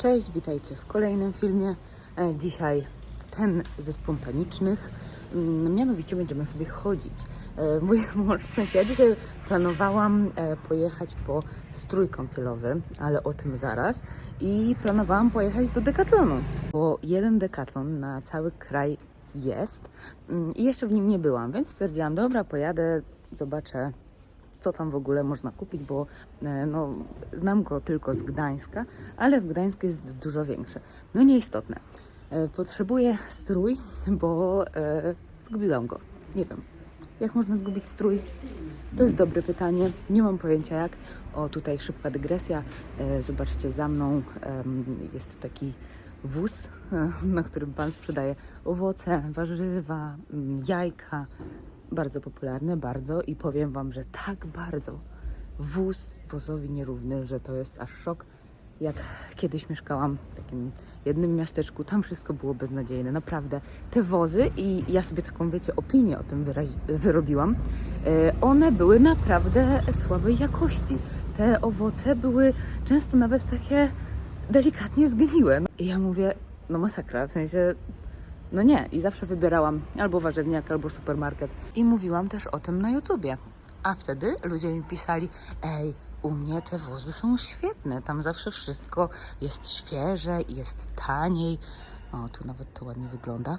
Cześć, witajcie w kolejnym filmie. E, Dzisiaj ten ze spontanicznych. Mm, Mianowicie będziemy sobie chodzić. E, Mój mąż, w sensie ja dzisiaj planowałam e, pojechać po strój kąpielowy, ale o tym zaraz. I planowałam pojechać do Decathlonu, bo jeden Decathlon na cały kraj jest Mm, i jeszcze w nim nie byłam, więc stwierdziłam, dobra, pojadę, zobaczę co tam w ogóle można kupić, bo e, no, znam go tylko z Gdańska, ale w Gdańsku jest dużo większe. No nieistotne. E, Potrzebuję strój, bo e, zgubiłam go. Nie wiem. Jak można zgubić strój? To jest dobre pytanie. Nie mam pojęcia jak. O, tutaj szybka dygresja. E, Zobaczcie, za mną em, jest taki wóz, e, na którym pan sprzedaje owoce, warzywa, jajka. Bardzo popularne, bardzo. I powiem wam, że tak bardzo wóz wozowi nierówny, że to jest aż szok. Jak kiedyś mieszkałam w takim jednym miasteczku, tam wszystko było beznadziejne, naprawdę. Te wozy, i ja sobie taką, wiecie, opinię o tym wyrobiłam, e, one były naprawdę słabej jakości. Te owoce były często nawet takie delikatnie zgniłe. I ja mówię, no masakra, w sensie no nie, i zawsze wybierałam albo warzywniak, albo supermarket. I mówiłam też o tym na YouTubie. A wtedy ludzie mi pisali, ej, u mnie te wozy są świetne, tam zawsze wszystko jest świeże, jest taniej. O, tu nawet to ładnie wygląda.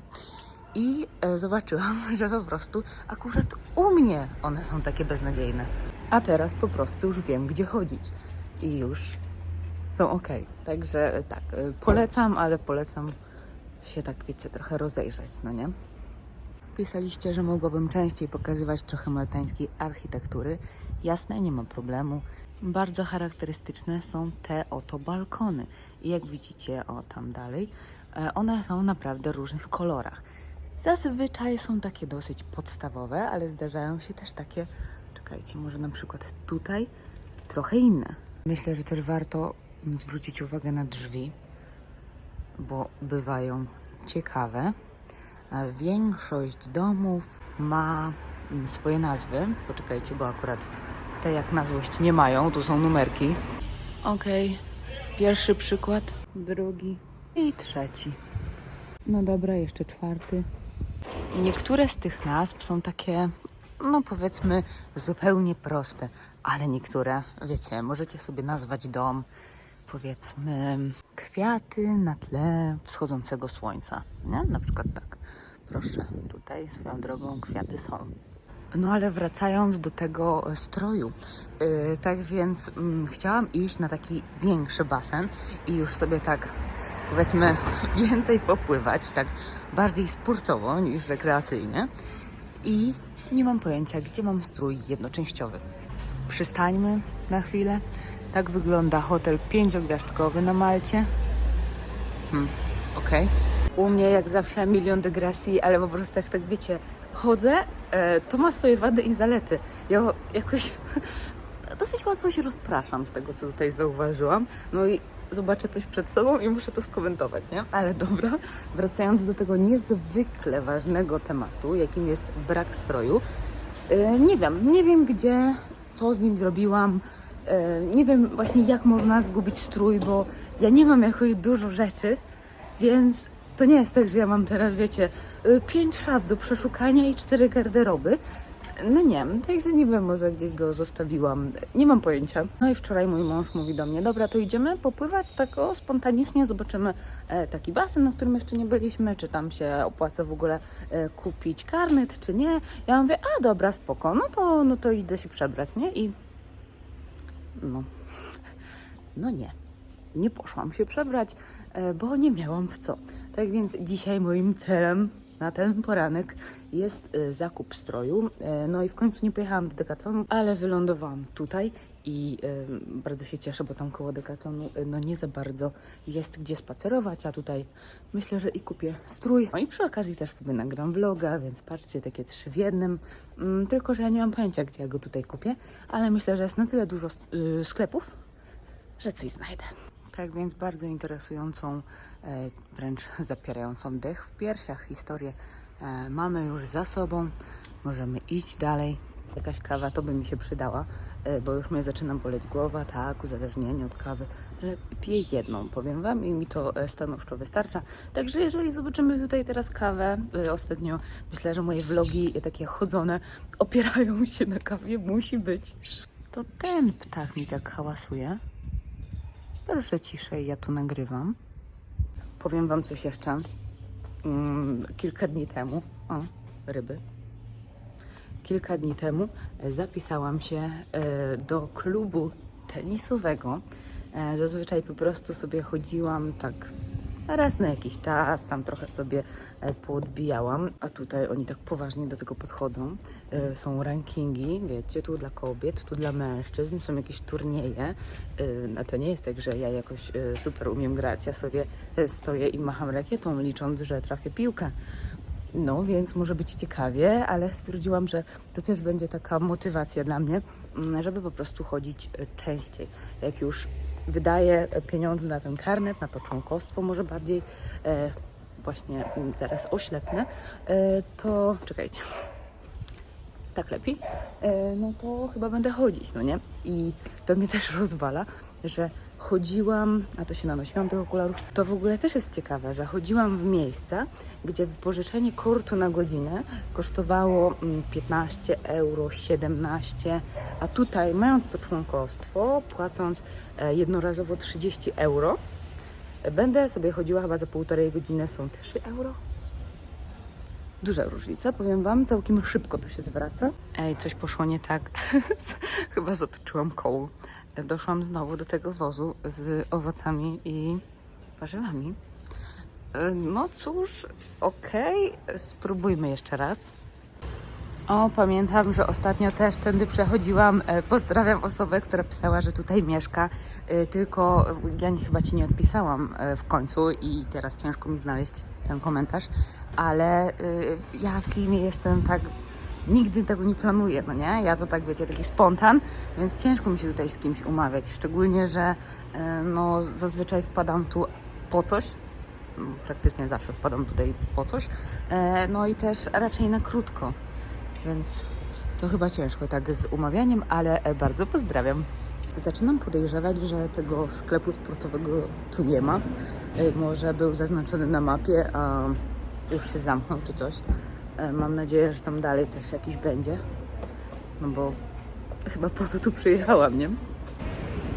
I e, zobaczyłam, że po prostu akurat u mnie one są takie beznadziejne. A teraz po prostu już wiem, gdzie chodzić. I już są ok. Także e, tak, e, polecam, ale polecam się tak, wiecie, trochę rozejrzeć, no nie? Pisaliście, że mogłabym częściej pokazywać trochę maltańskiej architektury. Jasne, nie ma problemu. Bardzo charakterystyczne są te oto balkony. I jak widzicie, o tam dalej, e, one są naprawdę w różnych kolorach. Zazwyczaj są takie dosyć podstawowe, ale zdarzają się też takie, czekajcie, może na przykład tutaj trochę inne. Myślę, że też warto zwrócić uwagę na drzwi bo bywają ciekawe. A Większość domów ma mm, swoje nazwy. Poczekajcie, bo akurat te jak na złość nie mają, tu są numerki. Okej, pierwszy przykład, drugi i trzeci. No dobra, jeszcze czwarty. Niektóre z tych nazw są takie, no powiedzmy, zupełnie proste, ale niektóre, wiecie, możecie sobie nazwać dom powiedzmy kwiaty na tle wschodzącego słońca, nie? Na przykład tak. Proszę, tutaj swoją drogą kwiaty są. No ale wracając do tego e, stroju, yy, tak więc mm, chciałam iść na taki większy basen i już sobie tak powiedzmy więcej popływać, tak bardziej sportowo niż rekreacyjnie. I nie mam pojęcia, gdzie mam strój jednoczęściowy. Przystańmy na chwilę. Tak wygląda hotel pięciogwiazdkowy na Malcie. Hmm, okej. U mnie jak zawsze milion dygresji, ale po prostu jak tak wiecie, chodzę, e, to ma swoje wady i zalety. Ja jakoś dosyć łatwo się rozpraszam z tego, co tutaj zauważyłam. No i zobaczę coś przed sobą i muszę to skomentować, nie? Ale dobra, wracając do tego niezwykle ważnego tematu, jakim jest brak stroju. E, nie wiem, nie wiem gdzie, co z nim zrobiłam. E, Nie wiem właśnie jak można zgubić strój, bo ja nie mam jakoś dużo rzeczy, więc to nie jest tak, że ja mam teraz, wiecie, y, pięć szaf do przeszukania i cztery garderoby. No nie, także nie wiem, może gdzieś go zostawiłam. Nie mam pojęcia. No i wczoraj mój mąż mówi do mnie, dobra, to idziemy popływać tak o, spontanicznie, zobaczymy e, taki basen, na którym jeszcze nie byliśmy, czy tam się opłaca w ogóle e, kupić karnet, czy nie. Ja mówię, a dobra, spoko, no to, no to idę się przebrać, nie? I no, no nie. Nie poszłam się przebrać, e, bo nie miałam w co. Tak więc dzisiaj moim celem na ten poranek jest e, zakup stroju. E, No i w końcu nie pojechałam do Decathlonu, ale wylądowałam tutaj i bardzo się cieszę, bo tam koło Decathlonu e, no nie za bardzo jest gdzie spacerować, a tutaj myślę, że i kupię strój. No i przy okazji też sobie nagram vloga, więc patrzcie, takie trzy w jednym. Mm, Tylko, że ja nie mam pojęcia, gdzie ja go tutaj kupię, ale myślę, że jest na tyle dużo y, sklepów, że coś znajdę. Tak więc bardzo interesującą, e, wręcz zapierającą dech w piersiach historię e, mamy już za sobą. Możemy iść dalej. Jakaś kawa, to by mi się przydała, e, bo już mnie zaczyna boleć głowa, tak, uzależnienie od kawy, że piję jedną, powiem Wam, i mi to e, stanowczo wystarcza. Także jeżeli zobaczymy tutaj teraz kawę, e, ostatnio myślę, że moje vlogi takie chodzone opierają się na kawie, musi być. To ten ptak mi tak hałasuje. Proszę ciszej, ja tu nagrywam. Powiem Wam coś jeszcze. Mm, kilka dni temu, o, ryby. Kilka dni temu e, zapisałam się e, do klubu tenisowego. E, Zazwyczaj po prostu sobie chodziłam tak raz na jakiś czas, tam trochę sobie poodbijałam, a tutaj oni tak poważnie do tego podchodzą. Są rankingi, wiecie, tu dla kobiet, tu dla mężczyzn, są jakieś turnieje. A to nie jest tak, że ja jakoś super umiem grać, ja sobie stoję i macham rakietą, licząc, że trafię piłkę. No, więc może być ciekawie, ale stwierdziłam, że to też będzie taka motywacja dla mnie, mm, żeby po prostu chodzić e, częściej. Jak już wydaję e, pieniądze na ten karnet, na to członkostwo, może bardziej e, właśnie mm, zaraz oślepnę, e, to czekajcie. Tak lepiej, e, no to chyba będę chodzić, no nie? I to mnie też rozwala, że chodziłam, a to się nanosiłam tych okularów, to w ogóle też jest ciekawe, że chodziłam w miejsca, gdzie wypożyczenie kurtu na godzinę kosztowało mm, 15 euro, 17, a tutaj mając to członkostwo, płacąc e, jednorazowo 30 euro, będę sobie chodziła chyba za półtorej godziny, są 3 euro. Duża różnica, powiem Wam, całkiem szybko to się zwraca. Ej, coś poszło nie tak. Chyba zatoczyłam koło. Doszłam znowu do tego wozu z owocami i warzywami. E, No cóż, okej, spróbujmy jeszcze raz. O, pamiętam, że ostatnio też tędy przechodziłam. E, Pozdrawiam osobę, która pisała, że tutaj mieszka. E, Tylko ja chyba ci nie odpisałam w końcu i teraz ciężko mi znaleźć ten komentarz, ale ja w Slimie jestem tak. Nigdy tego nie planuję, no nie? Ja to tak, wiecie, taki spontan, więc ciężko mi się tutaj z kimś umawiać. Szczególnie, że e, no, zazwyczaj wpadam tu po coś, praktycznie zawsze wpadam tutaj po coś, e, no i też raczej na krótko. Więc to chyba ciężko tak z umawianiem, ale bardzo pozdrawiam. Zaczynam podejrzewać, że tego sklepu sportowego tu nie ma. E, Może był zaznaczony na mapie, a już się zamknął czy coś. E, Mam nadzieję, że tam dalej też jakiś będzie. No bo chyba po co tu przyjechałam, nie?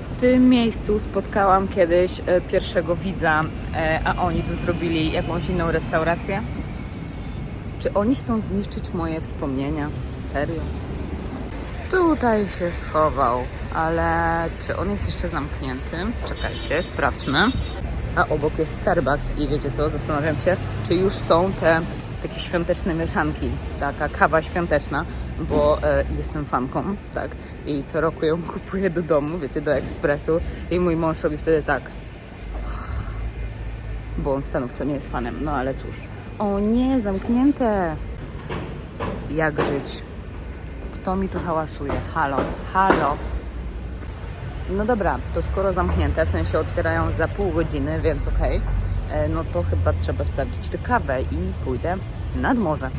W tym miejscu spotkałam kiedyś e, pierwszego widza, e, a oni tu zrobili jakąś inną restaurację. Czy oni chcą zniszczyć moje wspomnienia? Serio? Tutaj się schował, ale czy on jest jeszcze zamknięty? Czekajcie, sprawdźmy. A obok jest Starbucks i wiecie co, zastanawiam się, czy już są te takie świąteczne mieszanki, taka kawa świąteczna, bo e, jestem fanką, tak, i co roku ją kupuję do domu, wiecie, do ekspresu i mój mąż robi wtedy tak, bo on stanowczo nie jest fanem, no ale cóż. O nie, zamknięte! Jak żyć? Kto mi tu hałasuje? Halo, halo. No dobra, to skoro zamknięte, w sensie otwierają za pół godziny, więc okej, e, no to chyba trzeba sprawdzić tę kawę i pójdę nad morze.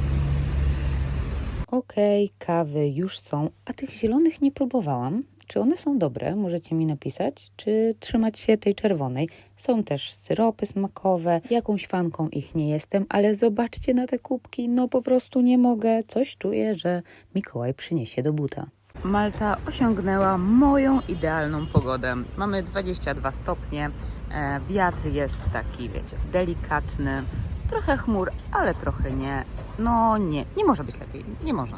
Okej, kawy już są, a tych zielonych nie próbowałam. Czy one są dobre? Możecie mi napisać. Czy trzymać się tej czerwonej? Są też syropy smakowe. Jakąś fanką ich nie jestem, ale zobaczcie na te kubki. No po prostu nie mogę. Coś czuję, że Mikołaj przyniesie do buta. Malta osiągnęła moją idealną pogodę. Mamy 22 stopnie, e, wiatr jest taki, wiecie, delikatny, trochę chmur, ale trochę nie. No nie, nie może być lepiej, nie można.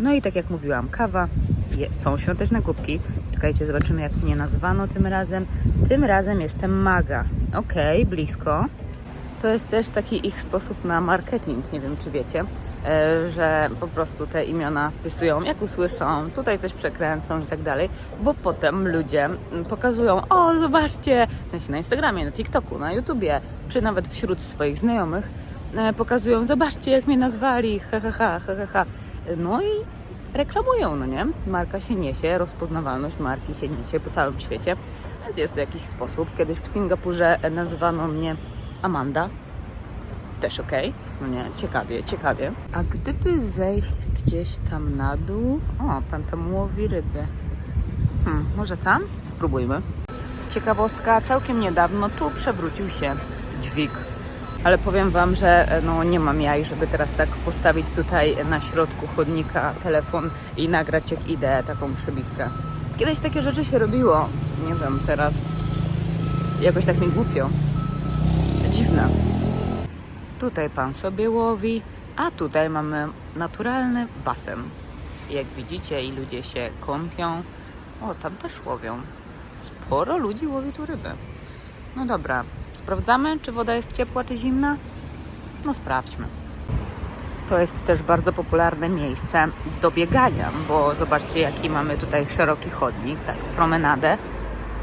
No i tak jak mówiłam, kawa, je, są świąteczne kubki. Czekajcie, zobaczymy jak mnie nazwano tym razem. Tym razem jestem maga. Okej, blisko. To jest też taki ich sposób na marketing, nie wiem czy wiecie, że po prostu te imiona wpisują jak usłyszą, tutaj coś przekręcą i tak dalej, bo potem ludzie pokazują, o zobaczcie, w sensie na Instagramie, na TikToku, na YouTubie, czy nawet wśród swoich znajomych, e, pokazują, zobaczcie jak mnie nazwali, ha ha ha, ha, ha, ha. No i reklamują, no nie? Marka się niesie, rozpoznawalność marki się niesie po całym świecie, więc jest to jakiś sposób. Kiedyś w Singapurze nazwano mnie Amanda. Też ok. No nie, ciekawie, ciekawie. A gdyby zejść gdzieś tam na dół, o, pan tam łowi ryby. Hmm, może tam? Spróbujmy. Ciekawostka, całkiem niedawno tu przewrócił się dźwig. Ale powiem Wam, że e, no, nie mam jaj, żeby teraz tak postawić tutaj na środku chodnika telefon i nagrać jak idę taką przebitkę. Kiedyś takie rzeczy się robiło. Nie wiem, teraz jakoś tak mi głupio. Dziwne. Tutaj Pan sobie łowi, a tutaj mamy naturalny basen. Jak widzicie i ludzie się kąpią. O, tam też łowią. Sporo ludzi łowi tu ryby. No dobra, sprawdzamy, czy woda jest ciepła, czy zimna? No sprawdźmy. To jest też bardzo popularne miejsce do biegania, bo zobaczcie, jaki mamy tutaj szeroki chodnik, tak, promenadę.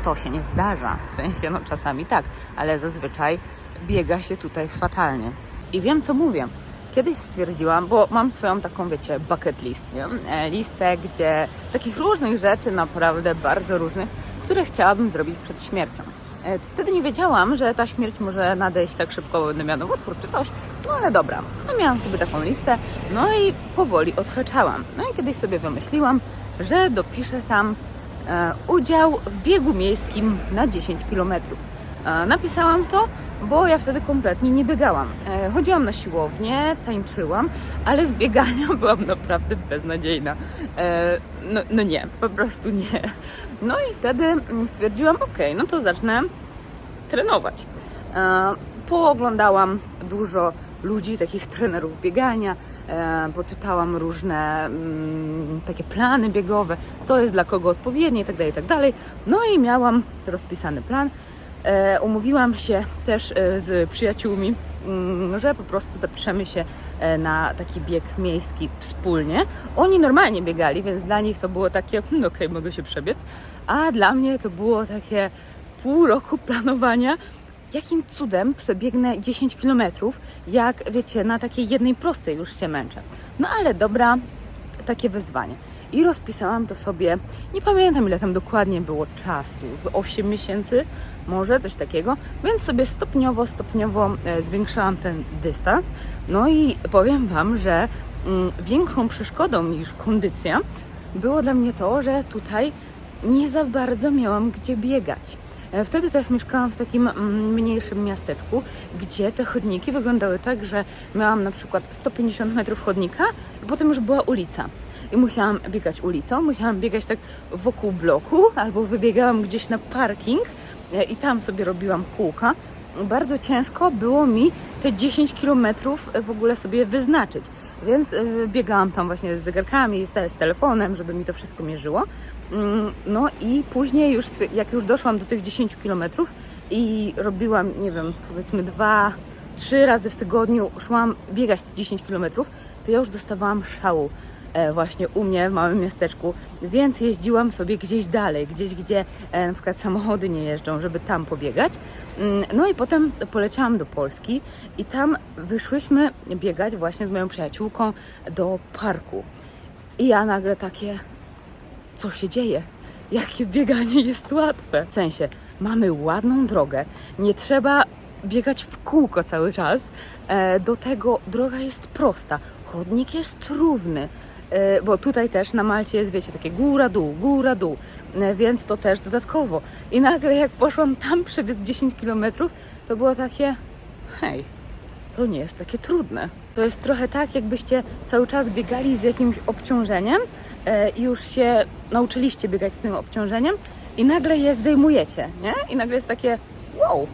To się nie zdarza, w sensie, no czasami tak, ale zazwyczaj biega się tutaj fatalnie. I wiem, co mówię. Kiedyś stwierdziłam, bo mam swoją taką, wiecie, bucket list, nie? E, listę, gdzie takich różnych rzeczy, naprawdę bardzo różnych, które chciałabym zrobić przed śmiercią. E, Wtedy nie wiedziałam, że ta śmierć może nadejść tak szybko, bo będę miała nowotwór czy coś. No ale dobra, no miałam sobie taką listę, no i powoli odhaczałam. No i kiedyś sobie wymyśliłam, że dopiszę tam e, udział w biegu miejskim na 10 km. E, napisałam to, bo ja wtedy kompletnie nie biegałam. E, chodziłam na siłownię, tańczyłam, ale z biegania byłam naprawdę beznadziejna. E, no, no nie, po prostu nie. No i wtedy stwierdziłam, ok, no to zacznę trenować. E, Pooglądałam dużo ludzi, takich trenerów biegania, poczytałam różne mm, takie plany biegowe, to jest dla kogo odpowiednie i tak dalej, i tak. No i miałam rozpisany plan. E, umówiłam się też e, z przyjaciółmi, mm, że po prostu zapiszemy się e, na taki bieg miejski wspólnie. Oni normalnie biegali, więc dla nich to było takie, hmm, okej, mogę się przebiec, a dla mnie to było takie pół roku planowania, jakim cudem przebiegnę 10 km, jak wiecie, na takiej jednej prostej już się męczę. No ale dobra, takie wyzwanie. I rozpisałam to sobie, nie pamiętam ile tam dokładnie było czasu, z 8 miesięcy, może coś takiego, więc sobie stopniowo, stopniowo e, zwiększałam ten dystans. No i powiem Wam, że mm, większą przeszkodą niż kondycja było dla mnie to, że tutaj nie za bardzo miałam gdzie biegać. E, Wtedy też mieszkałam w takim mm, mniejszym miasteczku, gdzie te chodniki wyglądały tak, że miałam na przykład 150 metrów chodnika potem już była ulica. I musiałam biegać ulicą, musiałam biegać tak wokół bloku, albo wybiegałam gdzieś na parking e, i tam sobie robiłam kółka. Bardzo ciężko było mi te 10 kilometrów w ogóle sobie wyznaczyć, więc e, biegałam tam właśnie z zegarkami, z, telefonem, żeby mi to wszystko mierzyło. Mm, No i później już, jak już doszłam do tych 10 kilometrów i robiłam, nie wiem, powiedzmy dwa, trzy razy w tygodniu szłam biegać te 10 kilometrów, to ja już dostawałam szału e, właśnie u mnie w małym miasteczku, więc jeździłam sobie gdzieś dalej, gdzieś gdzie e, na przykład samochody nie jeżdżą, żeby tam pobiegać. Mm, No i potem poleciałam do Polski i tam wyszłyśmy biegać właśnie z moją przyjaciółką do parku. I ja nagle takie, co się dzieje? Jakie bieganie jest łatwe. W sensie, mamy ładną drogę, nie trzeba biegać w kółko cały czas. E, do tego droga jest prosta, chodnik jest równy. E, bo tutaj też na Malcie jest, wiecie, takie góra, dół, góra, dół, e, więc to też dodatkowo. I nagle jak poszłam tam przebiec 10 km, to było takie, hej, to nie jest takie trudne. To jest trochę tak, jakbyście cały czas biegali z jakimś obciążeniem e, i już się nauczyliście biegać z tym obciążeniem i nagle je zdejmujecie, nie? I nagle jest takie wow,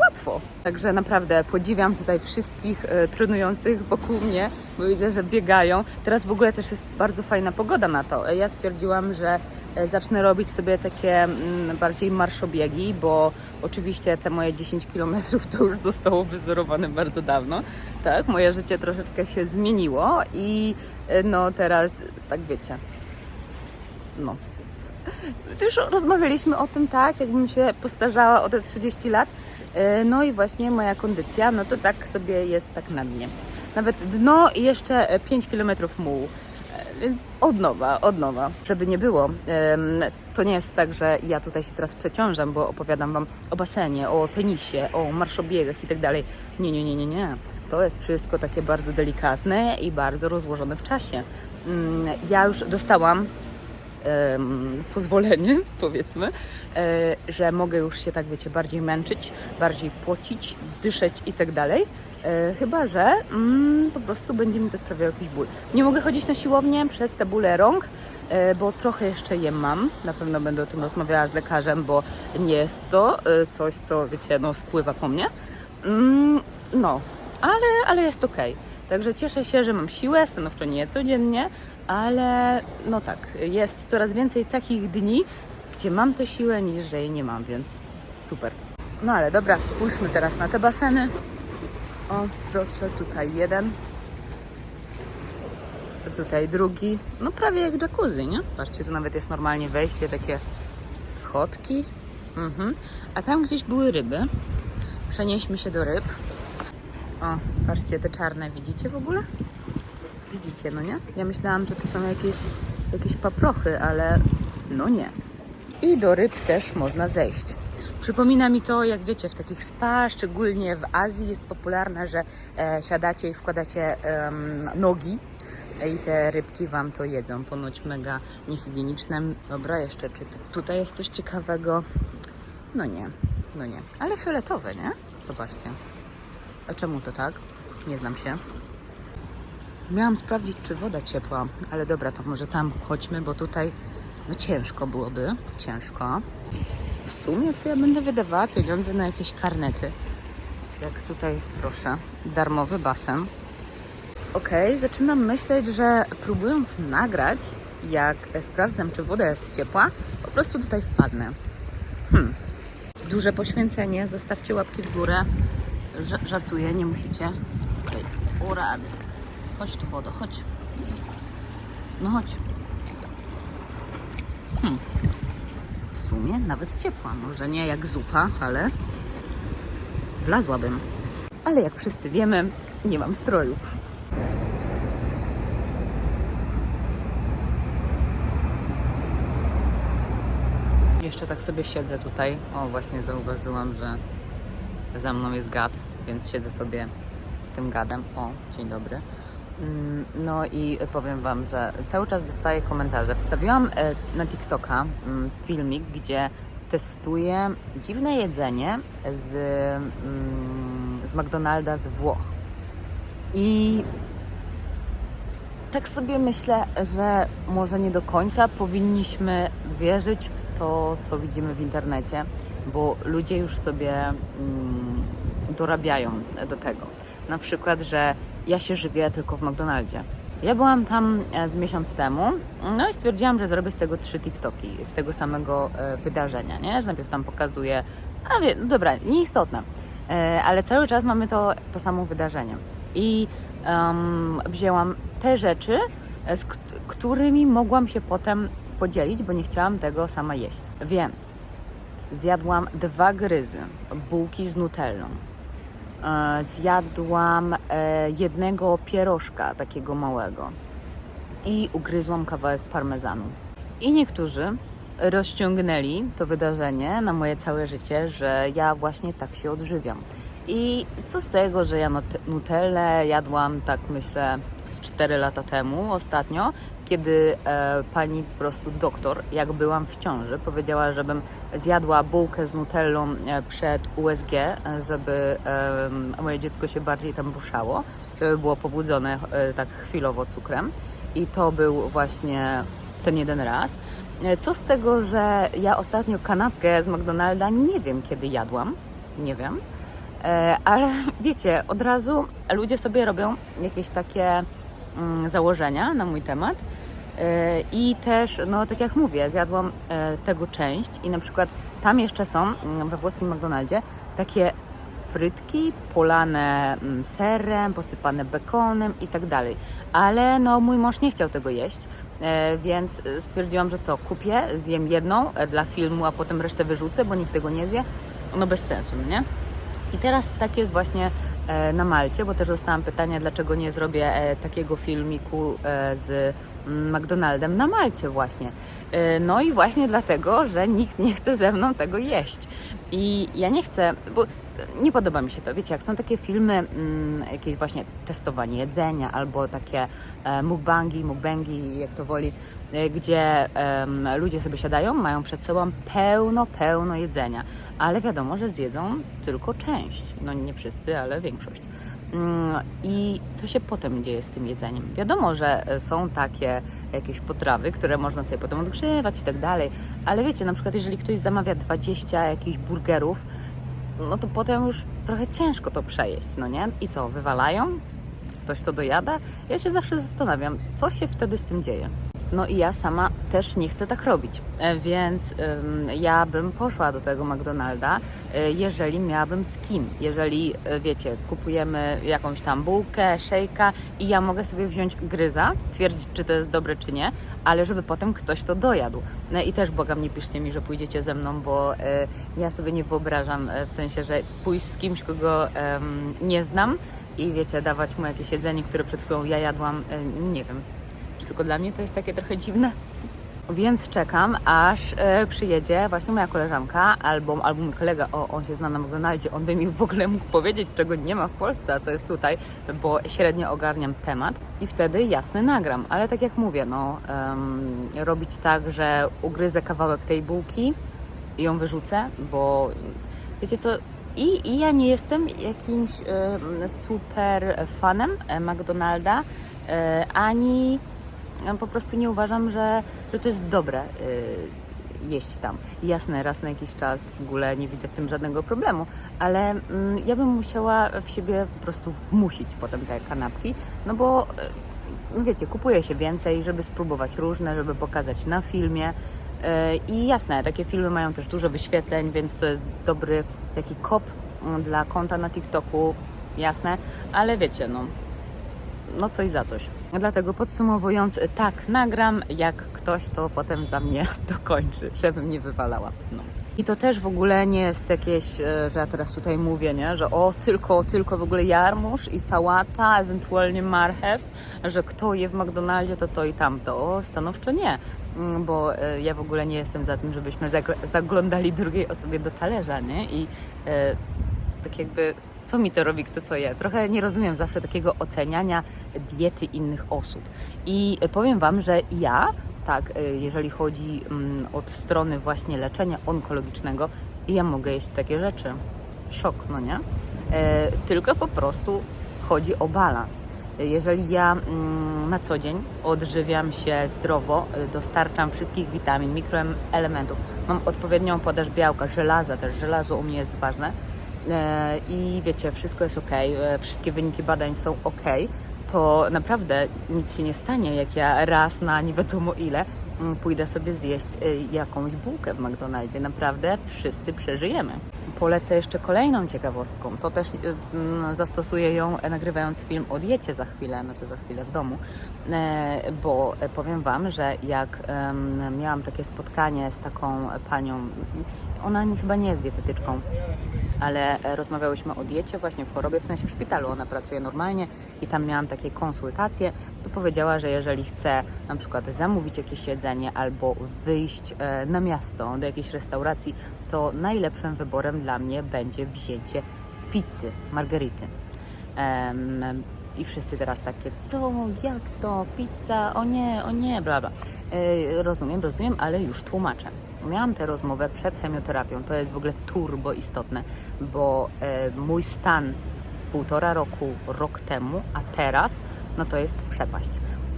łatwo. Także naprawdę podziwiam tutaj wszystkich e, trenujących wokół mnie, bo widzę, że biegają. Teraz w ogóle też jest bardzo fajna pogoda na to. E, Ja stwierdziłam, że e, zacznę robić sobie takie mm, bardziej marszobiegi, bo oczywiście te moje 10 km to już zostało wyzorowane bardzo dawno. Tak, moje życie troszeczkę się zmieniło i no teraz, tak wiecie, no. Już rozmawialiśmy o tym, tak, jakbym się postarzała o te 30 lat. E, No i właśnie moja kondycja, no to tak sobie jest tak na dnie. Nawet dno i jeszcze e, 5 km mułu. E, od nowa, od nowa. Żeby nie było, to nie jest tak, że ja tutaj się teraz przeciążam, bo opowiadam Wam o basenie, o tenisie, o marszobiegach i tak dalej. Nie, nie, nie, nie, nie. To jest wszystko takie bardzo delikatne i bardzo rozłożone w czasie. Mm, Ja już dostałam pozwolenie, powiedzmy, e, że mogę już się tak, wiecie, bardziej męczyć, bardziej pocić, dyszeć i tak dalej. E, Chyba, że mm, po prostu będzie mi to sprawiało jakiś ból. Nie mogę chodzić na siłownię przez te bóle rąk, e, bo trochę jeszcze je mam. Na pewno będę o tym rozmawiała z lekarzem, bo nie jest to coś, co, wiecie, no, spływa po mnie. Mm, No, ale, ale jest okej. Także cieszę się, że mam siłę, stanowczo nie codziennie, ale no tak, jest coraz więcej takich dni, gdzie mam tę siłę niż że jej nie mam, więc super. No ale dobra, spójrzmy teraz na te baseny. O, proszę, tutaj jeden. Tutaj drugi. No prawie jak jacuzzi, nie? Patrzcie, tu nawet jest normalnie wejście, takie schodki. Mhm. A tam gdzieś były ryby. Przenieśmy się do ryb. O, patrzcie, te czarne widzicie w ogóle? Widzicie, no nie? Ja myślałam, że to są jakieś, jakieś paprochy, ale no nie. I do ryb też można zejść. Przypomina mi to, jak wiecie, w takich spa, szczególnie w Azji jest popularne, że e, siadacie i wkładacie em, nogi i te rybki Wam to jedzą. Ponoć mega niehigieniczne. Dobra, jeszcze, czy tutaj jest coś ciekawego? No nie, no nie. Ale fioletowe, nie? Zobaczcie. A czemu to tak? Nie znam się. Miałam sprawdzić, czy woda ciepła, ale dobra, to może tam chodźmy, bo tutaj no ciężko byłoby. Ciężko. W sumie co ja będę wydawała pieniądze na jakieś karnety. Jak tutaj, proszę, darmowy basen. Okej, zaczynam myśleć, że próbując nagrać, jak sprawdzam, czy woda jest ciepła, po prostu tutaj wpadnę. Hmm. Duże poświęcenie, zostawcie łapki w górę. Ż- żartuję, nie musicie. Okej, o rady. Chodź tu wodo, chodź. No chodź. Hmm. W sumie nawet ciepła. Może nie jak zupa, ale wlazłabym. Ale jak wszyscy wiemy, nie mam stroju. Jeszcze tak sobie siedzę tutaj. O, właśnie zauważyłam, że za mną jest gad, więc siedzę sobie z tym gadem. O, dzień dobry. Mm, No i powiem Wam, że cały czas dostaję komentarze. Wstawiłam e, na TikToka mm, filmik, gdzie testuję dziwne jedzenie z, mm, z McDonalda z Włoch. I tak sobie myślę, że może nie do końca powinniśmy wierzyć w to, co widzimy w internecie, bo ludzie już sobie dorabiają do tego. Na przykład, że ja się żywię tylko w McDonaldzie. Ja byłam tam e, z miesiąc temu, no i stwierdziłam, że zrobię z tego trzy TikToki, z tego samego e, wydarzenia, nie? Że najpierw tam pokazuję, a wie, no dobra, nieistotne, e, ale cały czas mamy to, to samo wydarzenie. I em, wzięłam te rzeczy, z którymi mogłam się potem podzielić, bo nie chciałam tego sama jeść. Więc zjadłam dwa gryzy bułki z nutellą. Zjadłam e, jednego pierożka, takiego małego. I ugryzłam kawałek parmezanu. I niektórzy rozciągnęli to wydarzenie na moje całe życie, że ja właśnie tak się odżywiam. I co z tego, że ja nut- nutellę jadłam, tak myślę, z 4 lata temu ostatnio, kiedy e, pani po prostu doktor, jak byłam w ciąży, powiedziała, żebym zjadła bułkę z nutellą e, przed USG, e, żeby e, moje dziecko się bardziej tam ruszało, żeby było pobudzone e, tak chwilowo cukrem. I to był właśnie ten jeden raz. E, Co z tego, że ja ostatnio kanapkę z McDonalda nie wiem kiedy jadłam, nie wiem, ale wiecie, od razu ludzie sobie robią jakieś takie założenia na mój temat. E, I też, no tak jak mówię, zjadłam e, tego część i na przykład tam jeszcze są mm, we włoskim McDonaldzie takie frytki polane mm, serem, posypane bekonem i tak dalej. Ale no mój mąż nie chciał tego jeść, e, więc stwierdziłam, że co, kupię, zjem jedną dla filmu, a potem resztę wyrzucę, bo nikt tego nie zje. No bez sensu, no nie? I teraz tak jest właśnie na Malcie, bo też dostałam pytanie, dlaczego nie zrobię e, takiego filmiku e, z McDonaldem na Malcie właśnie. E, No i właśnie dlatego, że nikt nie chce ze mną tego jeść. I ja nie chcę, bo nie podoba mi się to. Wiecie, jak są takie filmy, mm, jakieś właśnie testowanie jedzenia albo takie e, mukbangi, mukbangi, jak to woli, e, gdzie ludzie sobie siadają, mają przed sobą pełno, pełno jedzenia, ale wiadomo, że zjedzą tylko część. No nie wszyscy, ale większość. Mm, I co się potem dzieje z tym jedzeniem? Wiadomo, że są takie jakieś potrawy, które można sobie potem odgrzewać i tak dalej, ale wiecie, na przykład jeżeli ktoś zamawia 20 jakichś burgerów, no to potem już trochę ciężko to przejeść, no nie? I co, wywalają? Ktoś to dojada? Ja się zawsze zastanawiam, co się wtedy z tym dzieje. No i ja sama też nie chcę tak robić, E, więc ja bym poszła do tego McDonalda, e, jeżeli miałabym z kim. Jeżeli, e, wiecie, kupujemy jakąś tam bułkę, szejka i ja mogę sobie wziąć gryza, stwierdzić, czy to jest dobre, czy nie, ale żeby potem ktoś to dojadł. No i też błagam, nie piszcie mi, że pójdziecie ze mną, bo ja sobie nie wyobrażam, w sensie, że pójść z kimś, kogo nie znam i wiecie, dawać mu jakieś jedzenie, które przed chwilą ja jadłam, nie wiem. Tylko dla mnie to jest takie trochę dziwne? Więc czekam, aż e, przyjedzie właśnie moja koleżanka albo, albo mój kolega, o, on się zna na McDonaldzie, on by mi w ogóle mógł powiedzieć, czego nie ma w Polsce, a co jest tutaj, bo średnio ogarniam temat i wtedy jasne nagram. Ale tak jak mówię, no, em, robić tak, że ugryzę kawałek tej bułki i ją wyrzucę, bo wiecie co, i, i ja nie jestem jakimś em, super fanem e, McDonalda, e, ani po prostu nie uważam, że, że to jest dobre y, jeść tam. Jasne, raz na jakiś czas w ogóle nie widzę w tym żadnego problemu, ale mm, ja bym musiała w siebie po prostu wmusić potem te kanapki, no bo y, wiecie, kupuje się więcej, żeby spróbować różne, żeby pokazać na filmie. Y, I jasne, takie filmy mają też dużo wyświetleń, więc to jest dobry taki kop mm, dla konta na TikToku, jasne, ale wiecie, no no coś za coś. Dlatego podsumowując, tak, nagram, jak ktoś to potem za mnie dokończy, żebym nie wywalała. No. I to też w ogóle nie jest jakieś, e, że ja teraz tutaj mówię, nie? że o, tylko, tylko w ogóle jarmuż i sałata, ewentualnie marchew, że kto je w McDonaldzie, to to i tamto. O, stanowczo nie, Mm, bo e, ja w ogóle nie jestem za tym, żebyśmy zagl- zaglądali drugiej osobie do talerza, nie? I e, tak jakby co mi to robi, kto co je. Trochę nie rozumiem zawsze takiego oceniania diety innych osób. I powiem Wam, że ja, tak, y, jeżeli chodzi mm, od strony właśnie leczenia onkologicznego, ja mogę jeść takie rzeczy. Szok, no nie? E, tylko po prostu chodzi o balans. Jeżeli ja mm, na co dzień odżywiam się zdrowo, y, dostarczam wszystkich witamin, mikroelementów, mam odpowiednią podaż białka, żelaza też, żelazo u mnie jest ważne, i wiecie, wszystko jest ok, e, wszystkie wyniki badań są ok, to naprawdę nic się nie stanie, jak ja raz na nie wiadomo ile mm, pójdę sobie zjeść e, jakąś bułkę w McDonaldzie. Naprawdę wszyscy przeżyjemy. Polecę jeszcze kolejną ciekawostką. To też e, mm, zastosuję ją e, nagrywając film o diecie za chwilę, znaczy za chwilę w domu, e, bo e, powiem Wam, że jak miałam takie spotkanie z taką panią, ona chyba nie jest dietetyczką, ale e, rozmawiałyśmy o diecie właśnie w chorobie, w sensie w szpitalu, ona pracuje normalnie i tam miałam takie konsultacje, to powiedziała, że jeżeli chce na przykład zamówić jakieś jedzenie albo wyjść e, na miasto do jakiejś restauracji, to najlepszym wyborem dla mnie będzie wzięcie pizzy, margarity. Em, I wszyscy teraz takie, co, jak to, pizza, o nie, o nie, bla bla. E, rozumiem, rozumiem, ale już tłumaczę. Miałam tę rozmowę przed chemioterapią, to jest w ogóle turbo istotne, bo e, mój stan półtora roku, rok temu, a teraz, no to jest przepaść.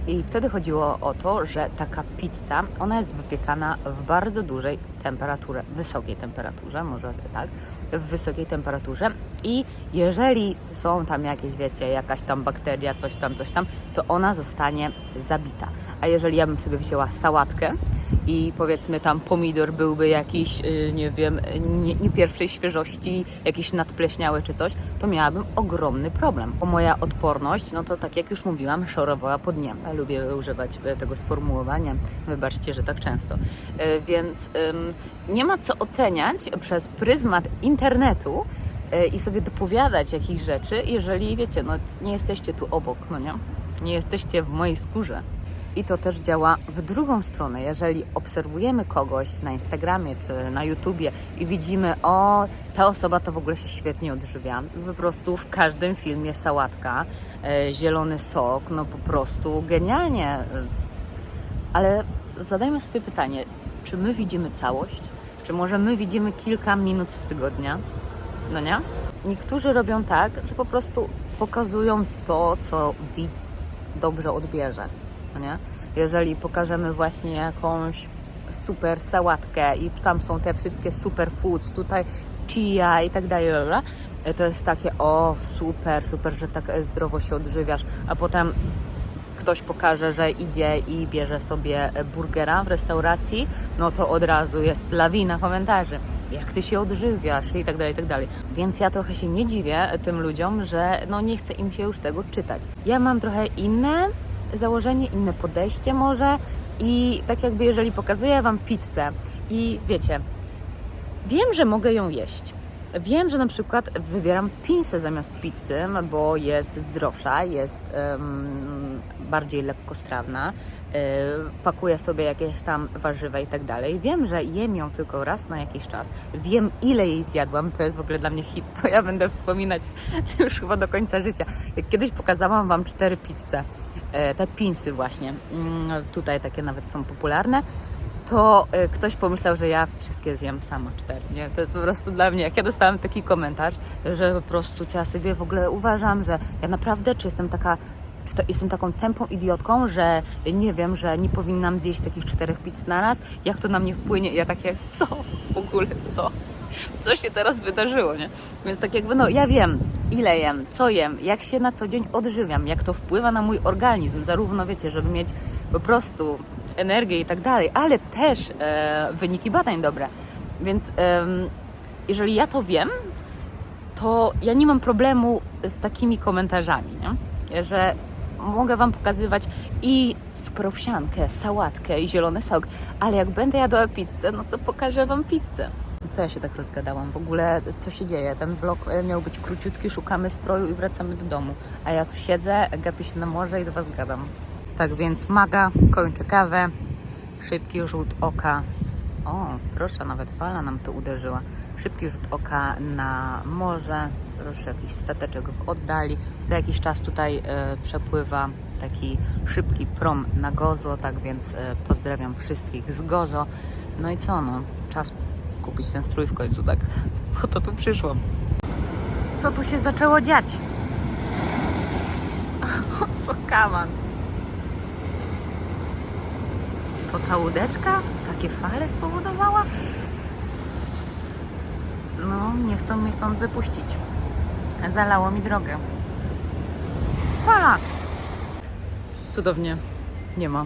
I wtedy chodziło o to, że taka pizza, ona jest wypiekana w bardzo dużej temperaturze, wysokiej temperaturze, może tak, w wysokiej temperaturze i jeżeli są tam jakieś, wiecie, jakaś tam bakteria, coś tam, coś tam, to ona zostanie zabita. A jeżeli ja bym sobie wzięła sałatkę i powiedzmy tam pomidor byłby jakiś, yy, nie wiem, nie, nie pierwszej świeżości, jakiś nadpleśniały czy coś, to miałabym ogromny problem. Bo moja odporność, no to tak jak już mówiłam, szorowała pod nieba. Lubię używać e, tego sformułowania, wybaczcie, że tak często. E, Więc nie ma co oceniać przez pryzmat internetu, e, i sobie dopowiadać jakichś rzeczy, jeżeli wiecie, no nie jesteście tu obok, no nie? Nie jesteście w mojej skórze. I to też działa w drugą stronę. Jeżeli obserwujemy kogoś na Instagramie czy na YouTubie i widzimy, o, ta osoba to w ogóle się świetnie odżywia. Po prostu w każdym filmie sałatka, e, zielony sok, no po prostu genialnie. Ale zadajmy sobie pytanie, czy my widzimy całość? Czy może my widzimy kilka minut z tygodnia? No nie? Niektórzy robią tak, że po prostu pokazują to, co widz dobrze odbierze. Nie? Jeżeli pokażemy właśnie jakąś super sałatkę i tam są te wszystkie super foods, tutaj chia i tak dalej, to jest takie, o super, super, że tak zdrowo się odżywiasz, a potem ktoś pokaże, że idzie i bierze sobie burgera w restauracji, no to od razu jest lawina komentarzy. Jak ty się odżywiasz i tak dalej, i tak dalej. Więc ja trochę się nie dziwię tym ludziom, że no nie chce im się już tego czytać. Ja mam trochę inne założenie, inne podejście może i tak jakby jeżeli pokazuję Wam pizzę i wiecie, Wiem, że mogę ją jeść. Wiem, że na przykład wybieram pinsę zamiast pizzy, bo jest zdrowsza, jest em, bardziej lekkostrawna, yy, pakuję sobie jakieś tam warzywa i tak dalej. Wiem, że jem ją tylko raz na jakiś czas. Wiem, ile jej zjadłam, to jest w ogóle dla mnie hit. To ja będę wspominać już chyba do końca życia. Jak kiedyś pokazałam Wam cztery pizze, te pinsy właśnie, mm, tutaj takie nawet są popularne, to y, ktoś pomyślał, że ja wszystkie zjem sama cztery, nie? To jest po prostu dla mnie, jak ja dostałam taki komentarz, że po prostu ja sobie w ogóle uważam, że ja naprawdę, czy jestem taka, czy to jestem taką tępą idiotką, że nie wiem, że nie powinnam zjeść takich czterech pizz na raz, jak to na mnie wpłynie? Ja takie, co? W ogóle co? Co się teraz wydarzyło, nie? Więc tak jakby, no ja wiem, ile jem, co jem, jak się na co dzień odżywiam, jak to wpływa na mój organizm, zarówno wiecie, żeby mieć po prostu energię i tak dalej, ale też e, wyniki badań dobre. Więc em, jeżeli ja to wiem, to ja nie mam problemu z takimi komentarzami, nie? że mogę Wam pokazywać i superowsiankę, sałatkę i zielony sok, ale jak będę jadła pizzę, no to pokażę Wam pizzę. Co ja się tak rozgadałam? W ogóle co się dzieje? Ten vlog e, miał być króciutki, szukamy stroju i wracamy do domu. A ja tu siedzę, gapię się na morze i do Was gadam. Tak więc maga, kończę kawę, szybki rzut oka. O, proszę, nawet fala nam tu uderzyła. Szybki rzut oka na morze, proszę, jakiś stateczek w oddali. Co jakiś czas tutaj e, przepływa taki szybki prom na Gozo, tak więc e, pozdrawiam wszystkich z Gozo. No i co, no, czas kupić ten strój w końcu, tak, po to tu przyszłam. Co tu się zaczęło dziać? co kaman? To ta łódeczka takie fale spowodowała? No, nie chcą mnie stąd wypuścić. Zalało mi drogę. Fala! Cudownie. Nie ma.